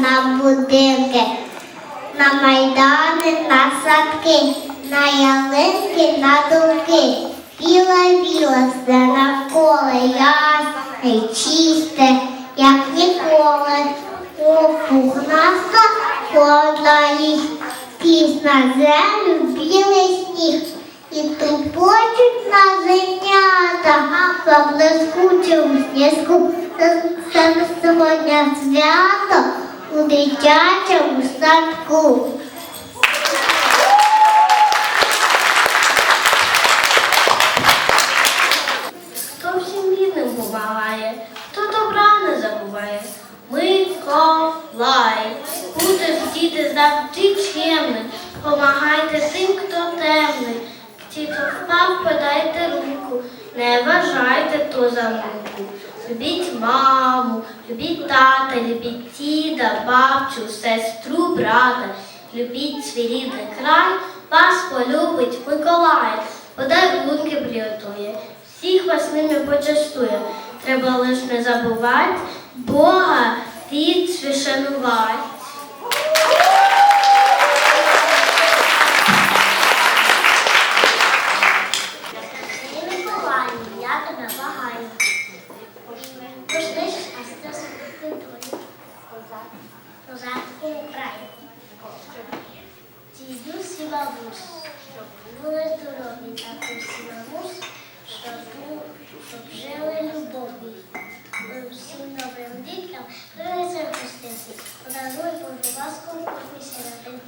на будинки, на майдани, на садки, на ялинки, на думки. Біла біла все навколо ясне, чисте, як ніколи. О, пухнаста холодна їх піс на землю білий сніг. І тупочуть на зенята, по блискучому сніжку. Це це сьогодні свято у дитячому садку. Хто всім бідним помагає, хто добра не забуває. Миколай, будеш діти завжди чемний, помагайте тим, хто темний. Ті, хто впав, подайте руку, не вважайте то за муку. Любіть маму, любіть тата, любіть діда, бабчу, сестру, брата. Любіть свій рідний край, вас полюбить Миколай, подарунки приготує, всіх вас ними почастує. Треба лиш не забувати Бога рідше шанувати. Бабусь, щоб були здорові, також мамусь, щоб, жили любові. Ми всім новим діткам принесемо гостинці, подаруй Божу ласку, кожній сиротинці.